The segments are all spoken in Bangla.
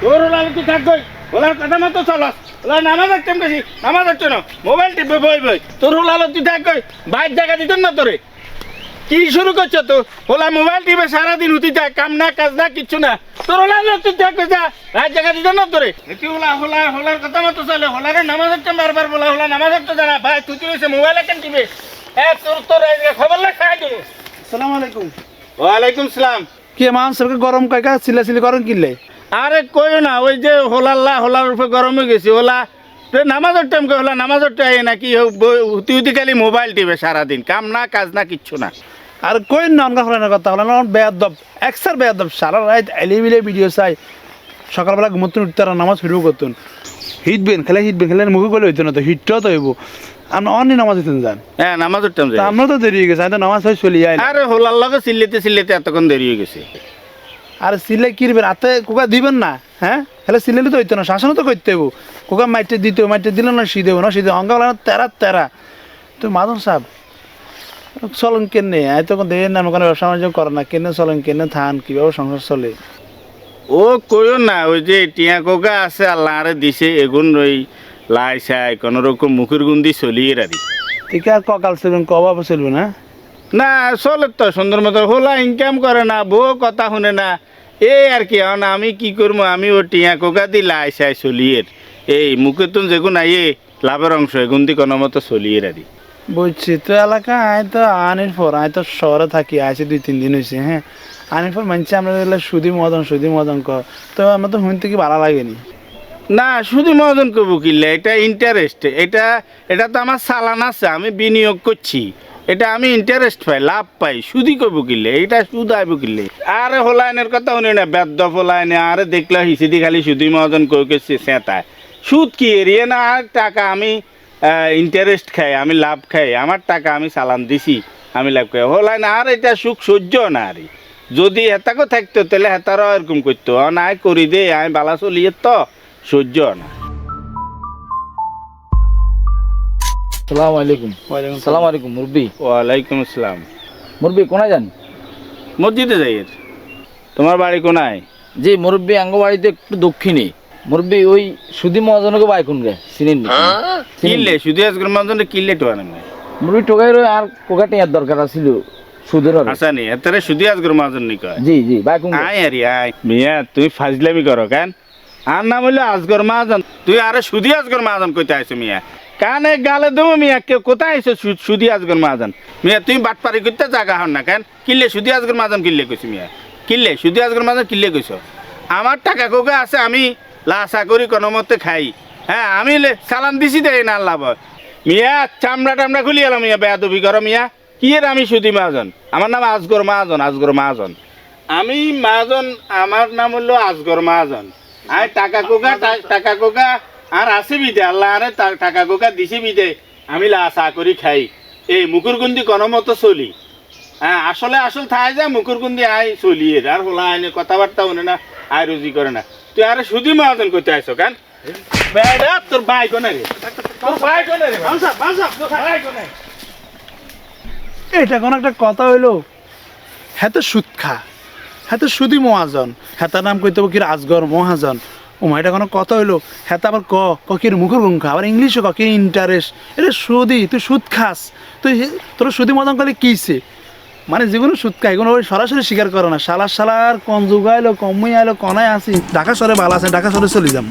তোর হলো তুই থাকবই? ওলার কথা মতো চলাস। ওলা নামাজ একদম বেশি। নামাজ হচ্ছে না। মোবাইল টিপে বই বই। তোর হলো তুই থাকবই? বাইর জায়গা দিত না তোরে। কি শুরু করছ তো? ওলা মোবাইল টিপে সারাদিন উঠি যায় কাম না কাজ না কিচ্ছু না। তোর ওলা তুই থাকবে যা? রাত জায়গা দিত না তোরে। এটি ওলা হোলা হোলার কথা মতো চলে। হোলারে নামাজ হচ্ছে বারবার বলা। হোলা নামাজ হচ্ছে জানা ভাই তুই তুই মোবাইল একদম টিপে। এ তোর তোর খবর লেখ খাই দেবো সালাম আলাইকুম। ওয়ালাইকুম সালাম। কি মানুষকে গরম কাকা চিল্লা চিল্লি গরম কিনলে? আরে কইও না ওই যে হোলাল্লা হোলার উপরে গরম হয়ে গেছে হোলা তো নামাজের টাইম কে হোলা নামাজের টাইম নাকি উতি উতি খালি মোবাইল টিপে সারাদিন কাম না কাজ না কিচ্ছু না। আর কই না অনগা ফলানোর কথা হলো না বেয়াদব একসার বেয়াদব সারা রাত এলি মিলে ভিডিও চাই সকালবেলা ঘুমতুন উঠতে আর নামাজ ফিরবো করতুন। হিটবেন খেলে হিটবেন খেলে মুখে গলে হইতো না তো হিটটাও তো হইব। আমরা অন্য নামাজ হইতেন যান। হ্যাঁ নামাজের টাইম তা আমরা তো দেরি হয়ে গেছে নামাজ হয়ে চলি যাই আরে হোলার লগে চিল্লিতে চিল্লিতে এতক্ষণ দেরি হয়ে গেছে। আর সিলে কিনবেন হাতে কোকা দিবেন না হ্যাঁ? তাহলে সিলেলে তো হইতো না শাসনও তো করতে হইব। কোকা মাইটে দিতে মাইটে দিলে না শীত না শীত অঙ্গা বলা তেরা তেরা। তো মাদন সাহেব চলন কেনে? আয় তখন দেখে না কোনো ব্যবসা বাণিজ্য করে না। কেনে চলন কেনে থান কীভাবে সংসার চলে? ও কইও না ওই যে টিয়া কোকা আছে আল্লাহ আরে দিছে এগুন ওই লাই চাই কোন রকম মুখের গুন্দি চলিয়ে রাখি। ঠিক আর ককাল চলবেন কবাব চলবে না না চলে তো সুন্দর মতো। হোলা ইনকাম করে না বউ কথা শুনে না। এই আর কি এখন আমি কি করব আমি ও টিয়া কোকা দি লাই চাই চলিয়ে এই মুখে তো যেগুন আইয়ে লাভের অংশ এগুন দি কোনো মতো চলিয়ে রাখি বুঝছি তো এলাকা আয় তো আনির পর আয় তো শহরে থাকি আছে দুই তিন দিন হয়েছে হ্যাঁ? আনির পর মানছি আমরা সুদি মদন সুদি মদন কর। তো আমার তো শুনতে কি ভালো লাগেনি? না শুধু মহাজন কবু কিনলে এটা ইন্টারেস্ট এটা এটা তো আমার সালান আছে আমি বিনিয়োগ করছি। এটা আমি ইন্টারেস্ট পাই, লাভ পাই। সুদি কবু কিলে এটা সুদ আইব কিনলে আরে হোলাইনের কথা শুনি না বেদ্য হোলাইনে, আরে দেখলে হিসিদি খালি সুদি মহাজন কই কেছে সেতায়। সুদ কি এরিয়ে না, আর টাকা আমি ইন্টারেস্ট খাই, আমি লাভ খাই, আমার টাকা আমি চালান দিছি, আমি লাভ খাই। হোলাইন, আর এটা সুখ সহ্য না আরে যদি হেতাকো থাকতো, তাহলে হেতারও এরকম করতো। নাই করি দে আমি বালা চলিয়ে তো, সহ্য না। সালাম আলাইকুম। ওয়ালাইকুম সালাম। আলাইকুম মুরব্বি। ওয়ালাইকুম আসসালাম। মুরব্বি কোনায় যান? মসজিদে যাই তোমার বাড়ি কোনায়? জি মুরব্বি আঙ্গবাড়িতে একটু দক্ষিণে। মুরব্বি ওই সুদি মহাজনকে বাই কোন গে? চিনেন কিনলে? আজকের কিনলে তো আনেন মুরব্বি টোকাই রই আর কোকা টেয়ার দরকার আছিল সুদের হবে। আসা নি এতারে শুধু আজকের মাঝে নি কয়? জি জি বাই কোন আয় আরে আয়। মিয়া তুই ফাজলামি করো কেন? আর নাম হইল আজগর মাহাজন। তুই আরে সুদি আজগর মাহাজন কইতে আইছো মিয়া। কানে গালে দেবো মিয়া কে কোথায় আইছো সু- সুদি আজগর মাহাজন? মিয়া তুই বাটপারি করতে জাগা হন না কেন? কিনলে সুদি আজগর মাহাজন কিনলে কইছি মিয়া? কিনলে সুদি আজগর মাহাজন কিনলে কইছো? আমার টাকা কোকা আছে, আমি লাসা করি, কোনো মতে খাই। হ্যাঁ আমি চালান দিছি দেয় না হয়। মিয়া, চামড়া টামড়া খুলি এলাম মিয়া, বেয়াদবি করো মিয়া। কি এর আমি সুদি মাহাজন? আমার নাম আজগর মাহাজন আজগর মাহাজন। আমি মাহাজন, আমার নাম হলো আজগর মাহাজন। আর টাকা কোকা টাকা কোকা। আর আছে বিদে, আল্লাহ আরে টাকা কোকা দিছি বিদে, আমি লাসা করি খাই। এই মুকুর গুন্দি কোনো মতো চলি। হ্যাঁ আসলে আসল থাই যা মুকুর গুন্দি আই চলিয়ে আর হোলা আইনে কথাবার্তা শুনে না আয় রুজি করে না। তুই আরে সুদি মহাজন করতে আইসো কেন? তোর ভাই কোনে রে? তোর এটা কোন একটা কথা হইল। হ্যাঁ তো সুদ খা হ্যাঁ তো সুদি মহাজন হ্যাঁ নাম কইতে কি আজগর মহাজন। ও মা এটা কোনো কথা হইল? হ্যাঁ আবার ক? ককির মুখের গঙ্কা আবার ইংলিশও ক? কে ইন্টারেস্ট এটা সুদি, তুই সুদ খাস। তুই তোর সুদি মদন করলে কিছে মানে যেগুলো সুদ খাই এগুলো সরাসরি স্বীকার করে না। সালার সালার কন যুগাইলো কমই আইলো, কনায় আসি ঢাকা সরে ভালো আছে, ঢাকা সরে চলে যাম।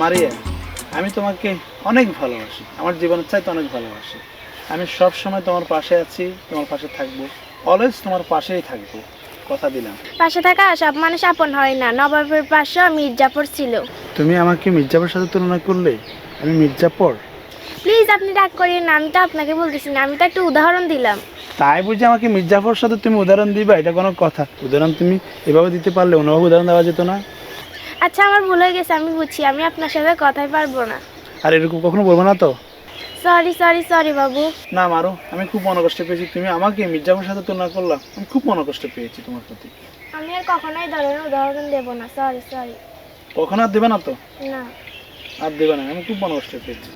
মারিয়া আমি তোমাকে অনেক ভালোবাসি। আমার জীবনের চাইতে অনেক ভালোবাসি। আমি সব সময় তোমার পাশে আছি তোমার পাশে থাকব। অলওয়েজ তোমার পাশেই থাকব। কথা দিলাম। পাশে থাকা সব মানুষ আপন হয় না। নবাবের পাশে মির্জাপুর ছিল। তুমি আমাকে মির্জাপুরের সাথে তুলনা করলে আমি মির্জাপুর? প্লিজ আপনি রাগ করিয়ে না। আমি তো আপনাকে বলতেছি না। আমি তো একটা উদাহরণ দিলাম। তাই বুঝে আমাকে মির্জাফর সাথে তুমি উদাহরণ দিবা? এটা কোনো কথা। উদাহরণ তুমি এভাবে দিতে পারলে অন্যভাবে উদাহরণ দেওয়া যেত না। আচ্ছা আমার ভুল হয়ে গেছে আমি বুঝছি আমি আপনার সাথে কথাই পারব না। আর এরকম কখনো বলব না তো? সরি সরি সরি বাবু। না মারো আমি খুব মনে কষ্ট পেয়েছি তুমি আমাকে মির্জাফর সাথে তুলনা করলা আমি খুব মনে কষ্ট পেয়েছি তোমার প্রতি। আমি আর কখনোই ধরনের উদাহরণ দেবো না সরি সরি কখনো আর দেবে না তো? না। আর দেবে না আমি খুব মনে কষ্ট পেয়েছি।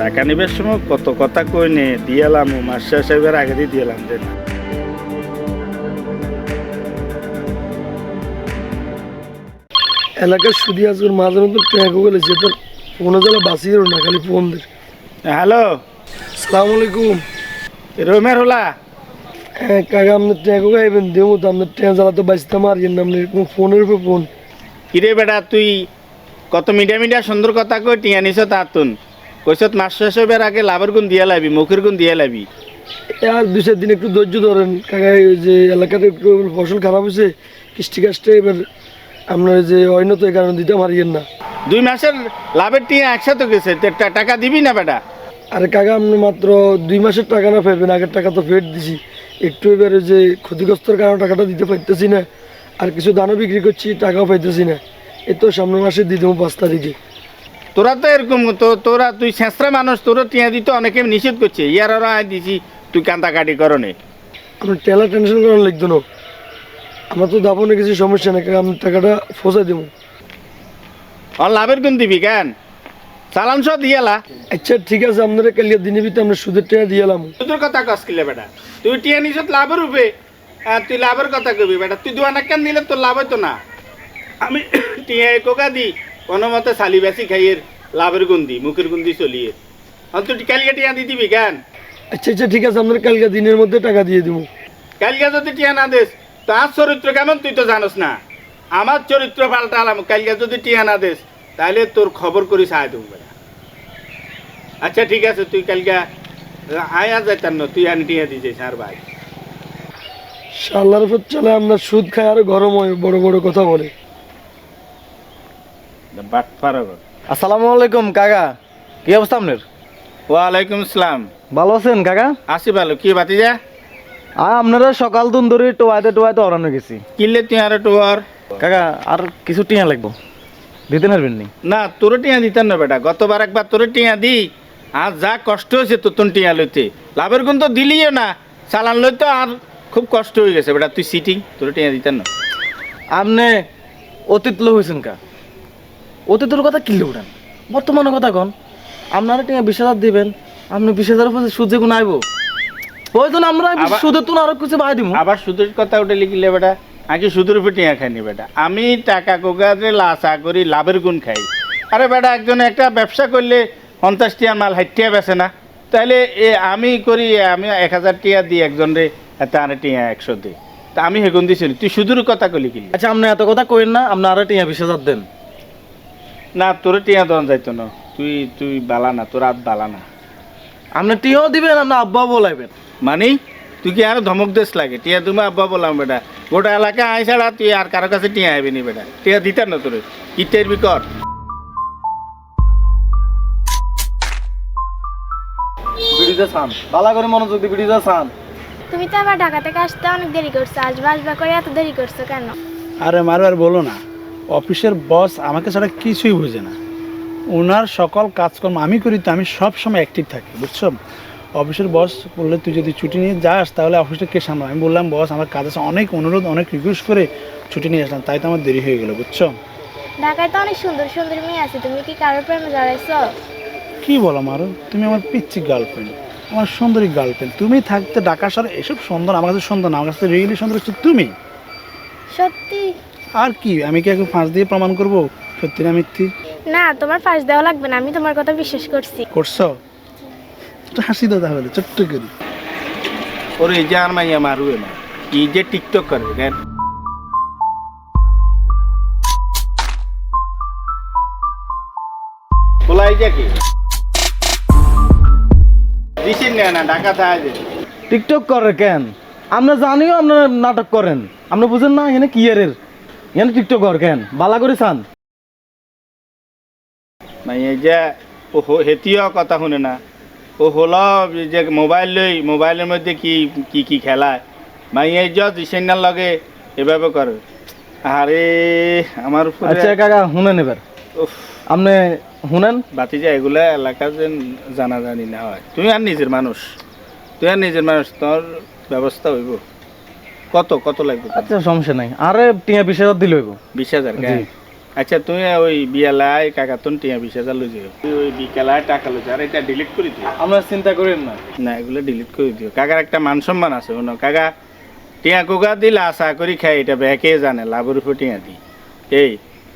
টাকা নিবার সময় কত কথা কই নে দিয়েলাম মাস্টার সাহেবের আগে দিয়ে দিয়েলাম যে এলাকার সুদি আজকের মাঝে মধ্যে ট্র্যাক গেলে যে তোর ফোনে জ্বালা বাঁচিয়ে না খালি ফোন দের হ্যালো। সালাম আলাইকুম। রোমের হলা? হ্যাঁ কাকা আপনার ট্র্যাক গাইবেন দেবো তো আপনার ট্রেন জ্বালা তো বাঁচতে মারিয়েন না আপনি এরকম ফোনের উপর ফোন। কিরে বেটা তুই কত মিডিয়া মিডিয়া সুন্দর কথা কই টিয়া নিছ তাতুন কইছত মাস্টার সাহেবের আগে লাভের গুণ দিয়ে লাবি মুখের গুণ দিয়ে লাবি। আর দুই চার দিন একটু ধৈর্য ধরেন কাকা এই যে এলাকাতে একটু ফসল খারাপ হয়েছে কৃষ্টি কাজটা এবার আপনার যে অন্য তো এই কারণে দিতে মারিয়েন না। দুই মাসের লাভের টিয়া একসাথে গেছে টাকা দিবি না বেটা? আরে কাকা আপনি মাত্র দুই মাসের টাকা না ফেরবেন আগের টাকা তো ফেরত দিছি। একটু এবারে যে ক্ষতিগ্রস্তর কারণে টাকাটা দিতে পারতেছি না। আর কিছু দানও বিক্রি করছি টাকাও পাইতেছি না। এ তো সামনের মাসে দিয়ে দেবো পাঁচ তারিখে। তোরা তো এরকম তো তোরা তুই শেষরা মানুষ তোরও টিয়া দিতে অনেকে নিষেধ করছে। ইয়ার আরও আয় দিছি তুই কান্দাকাটি করনে আপনার টেলা টেনশন করার লাগতো না। আমার তো দাপনে কিছু সমস্যা নেই আমি টাকাটা ফসাই দেবো। আর লাভের গুণ দিবি কেন? চালান সহ দিয়েলা আচ্ছা ঠিক আছে আপনারা কালিয়া দিনে ভিতরে আমরা সুদের টাকা দিয়ে এলাম। তোর কথা কস কিলে বেটা। তুই টিয়া নিছত লাভের রূপে আর তুই লাভের কথা কবি বেটা। তুই দুয়ানা কেন দিলে তোর লাভ হইতো না? আমি টিয়া কোকা দি কোনো মতে সালি বেশি খাইয়ের লাভের গুণ দি মুখের গুণ দি চলিয়ে। আর তুই কালকে টিয়া দি দিবি কেন? আচ্ছা আচ্ছা ঠিক আছে আপনার কালকে দিনের মধ্যে টাকা দিয়ে দেবো। কালকে যদি টিয়া না দিস তার চরিত্র কেমন তুই তো জানোস না। আমার চরিত্র পাল্টালাম কালকে যদি টিয়া না দিস তাহলে তোর খবর করি সাহায্য দেবো আচ্ছা ঠিক আছে তুই কালকে আয়া যাইতাম না তুই আনি টিয়া দিয়ে দিছিস আর ভাই। আল্লাহর উপর চলে আপনার সুদ খাই আর গরম হয় বড় বড় কথা বলে। আসসালামু আলাইকুম কাকা। কি অবস্থা আপনার? ওয়ালাইকুম আসসালাম ভালো আছেন কাকা? আসি ভালো কি বাতি যা? আর আপনারা সকাল দুন ধরে টোয়াইতে টোয়াইতে অরানো গেছি। কিনলে তুই আর টোয়ার। কাকা আর কিছু টিয়া লাগবো? দিতে পারবেন নি? না তোর টিয়া দিতেন না বেটা গতবার একবার তোর টিয়া দি। আর যা কষ্ট হয়েছে তোর তোর টিয়া লইতে। লাভের গুণ তো দিলিও না চালান লইতে আর খুব কষ্ট হয়ে গেছে বেটা তুই সিটিং তোর টিয়া দিতেন না। আপনি অতীত লোক হয়েছেন কা? অতীতের কথা কিনলে উঠান বর্তমানের কথা কন। আপনারা টিয়া বিশ হাজার দিবেন আপনি বিশ হাজার উপরে সুদ যে কোনো আইব প্রয়োজন আমরা সুদের তুন আরও কিছু বাই দিব আবার সুদের কথা উঠে লিখিলে বেটা আগে সুদের উপর টিয়া খাইনি বেটা। আমি টাকা কোকাতে লাসা করি লাভের গুণ খাই। আরে বেটা একজন একটা ব্যবসা করলে পঞ্চাশ টিয়া মাল ষাট টিয়া বেছে না। তাহলে এ আমি করি আমি এক হাজার টিয়া দিই একজন রে তার টিয়া একশো দিই। তা আমি হেগুন দিছি তুই সুদের কথা কলি কিনলি আচ্ছা আপনি এত কথা কইন না আপনি আরও টিয়া বিশ হাজার দেন। না তোর টিয়া দন যাইতো না। তুই তুই বালা না তোর হাত বালা না। আপনি টিয়াও দিবেন আপনি আব্বা বলাইবেন। মানে তুই কি আর ধমক দেশ লাগে? টিয়া তুমি আব্বা বললাম বেটা। গোটা এলাকা আই ছাড়া তুই আর কারও কাছে টিয়া আইবি নি বেটা। টিয়া দিতাম না তোর। ইটের বিকট। বালা করে মনোযোগ দিয়ে চান তুমি তো আবার ঢাকা থেকে আসতে অনেক দেরি করছ। আসবা আসবা করে এত দেরি করছ কেন? আরে মারো আর বলো না। অফিসের বস আমাকে ছাড়া কিছুই বোঝে না। ওনার সকল কাজকর্ম আমি করি তো আমি সব সময় অ্যাক্টিভ থাকি বুঝছ? অফিসের বস বললে তুই যদি ছুটি নিয়ে যাস তাহলে অফিসটা কে সামলাম আমি বললাম বস আমার কাজ আছে অনেক অনুরোধ অনেক রিকোয়েস্ট করে ছুটি নিয়ে আসলাম তাই তো আমার দেরি হয়ে গেলো বুঝছ? ঢাকায় তো অনেক সুন্দর সুন্দর মেয়ে আছে তুমি কি কারোর প্রেমে জড়াইছো? কি বলো মারো? তুমি আমার পিচ্ছি গার্লফ্রেন্ড আমার সুন্দরী গার্লফ্রেন্ড তুমি থাকতে ঢাকা শহরে এসব সুন্দর আমার কাছে সুন্দর না আমার কাছে রিয়েলি সুন্দর হচ্ছে তুমি। সত্যি? আর কি আমি কি এখন ফাঁস দিয়ে প্রমাণ করব? সত্যি না মিথ্যি? না তোমার ফাঁস দেওয়া লাগবে না আমি তোমার কথা বিশ্বাস করছি। করছ? হাসি করে। এই না যে টিকটক করে কেন বলাই যা কি? দিছেন না না ঢাকা টিকটক করে কেন? আমরা জানিও আপনার নাটক করেন। আমরা বুঝেন না এখানে কি এর? এখানে টিকটক কর কেন? বালা করে চান মাই যা ও হেতিও কথা শুনে না। ও হলো যে মোবাইল লই মোবাইলের মধ্যে কি কি কি খেলায়? এই যে দিছেন লগে এভাবে করে। আরে আমার উপরে আচ্ছা কাকা শুনেন এবার। উফ, আপনি শুনেন? বাতি যে এগুলা এলাকা যেন জানা জানি না হয়। তুই আর নিজের মানুষ। তুই আর নিজের মানুষ তোর ব্যবস্থা হইব। কত কত লাগবে? আচ্ছা সমস্যা নাই। আরে টিয়া বিশ হাজার দিলে হইব। বিশ হাজার আচ্ছা তুই ওই বিয়ালায় কাকাতন টিয়া বিশ হাজার লই যাও তুই ওই বিকালায় টাকা লই আর এটা ডিলিট করে দিও। আপনার চিন্তা করেন না। না এগুলো ডিলিট করে দিও। কাকার একটা মান সম্মান আছে শোনো। কাকা টিয়া কোকা দিলে আশা করি খাই এটা ব্যাকে জানে লাভের উপর টিয়া দি। এই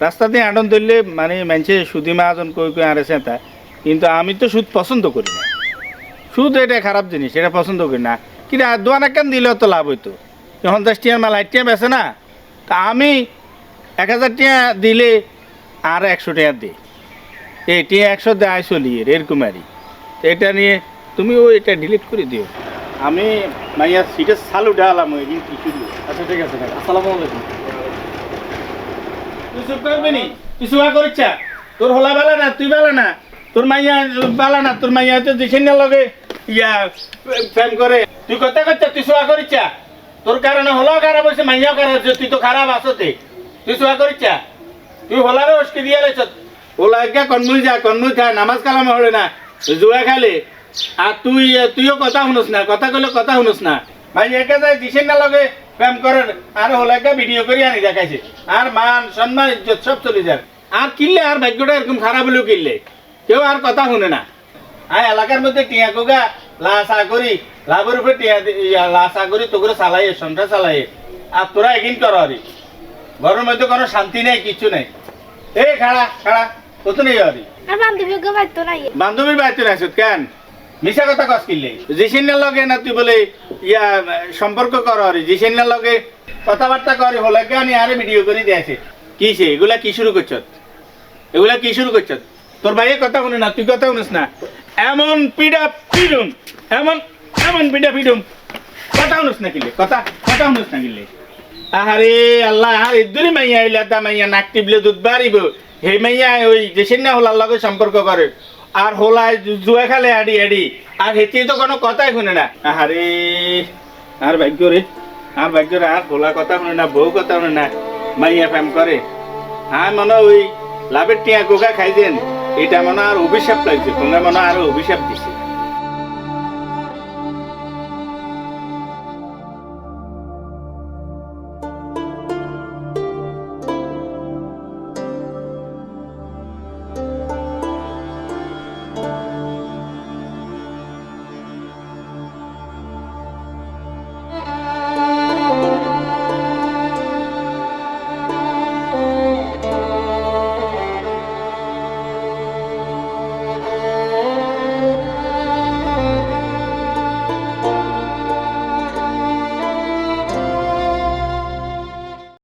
রাস্তা দিয়ে আটন ধরলে মানে মানুষে সুদি মাহাজন কই কই আরে সেটা কিন্তু আমি তো সুদ পছন্দ করি না। সুদ এটা খারাপ জিনিস এটা পছন্দ করি না। কিন্তু আর দোয়ান একখান দিলেও তো লাভ হইতো। পঞ্চাশ টিয়ার মাল আট টিয়া বেছে না। তা আমি এক হাজার টিয়া দিলে আর একশো টাকা দে। এই টিয়া একশো দেয় চলি এরকম আরই এটা নিয়ে তুমি ওই এটা ডিলিট করে দিও। আমি মাইয়া সিটে সালু ডালাম ওই দিন কিছু আচ্ছা ঠিক আছে কাকা আসসালামু আলাইকুম। তুই চুপ করবি নি তুই সুয়া করিচ্ছা তোর হলা বেলা না তুই বেলা না। তোর মাইয়া বেলা না তোর মাইয়া তো দিছেন না লগে ইয়া প্রেম করে। তুই কথা করছা তুই সুয়া করিচ্ছা তোর কারণে হলো খারাপ হয়েছে মাইয়াও খারাপ হয়েছে তুই তো খারাপ আসতে তুই সুয়া করিচ্ছা? তুই হলারে অস্কি দিয়ে রেছ ওলা একটা কনমুই যা কনমুই খা নামাজ কালামে হলে না, জুয়া খালে। আর তুই, তুইও কথা শুনস না, কথা কইলে কথা শুনস না। ভাই, একে যায় দিছেন না লগে প্রেম করেন। আর হলো একটা ভিডিও করে আনি দেখাইছে। আর মান, সম্মান, ইজ্জত সব চলে যায়। আর কিনলে আর ভাগ্যটা এরকম খারাপ হলেও কিনলে? কেউ আর কথা শুনে না। আর এলাকার মধ্যে টিয়া কোগা লাসা করি। লাভের উপরে টিয়া লাসা করি তোকে চালাই সন্ধ্যা চালাই আর তোরা এগিন কর ঘরের মধ্যে কোনো শান্তি নেই কিছু নেই। এই খাড়া খাড়া কত নেই আরে আর বান্ধবী গো বাইতো নাই। বান্ধবীর বাড়িতে আসত কেন? মিশা কথা কস কিনলে জিসিনের লগে না তুই বলে ইয়া সম্পর্ক কর আরে জিসিনের লগে কথাবার্তা করে হলে কেন আরে ভিডিও করে দিয়েছে কি সে এগুলা কি শুরু করছ? এগুলা কি শুরু করছ? তোর ভাইয়ের কথা শুনে না তুই কথা শুনিস না। এমন পিডা পিডুম এমন এমন পিডা পিডুম। কথা শুনিস না কিলে কথা কথা শুনিস না কিলে আরে আল্লাহ আর ইদুরি মাইয়া আইলা তা মাইয়া নাক টিপলে দুধ বাড়িব হে মাইয়া ওই দেশের না হোলার লগে সম্পর্ক করে। আর হোলায় জুয়া খেলে আডি আডি। আর হেতি তো কোনো কথাই শুনে না। আরে আর ভাগ্য রে। আর ভাগ্য রে, আর হোলা কথা শুনে না, বউ কথা শুনে না। মাইয়া ফ্যাম করে। হ্যাঁ মনে ওই লাভের টিয়া গোগা খাইছেন। এটা মনে আর অভিশাপ লাগছে। তোমরা মনে আরও অভিশাপ দিছে।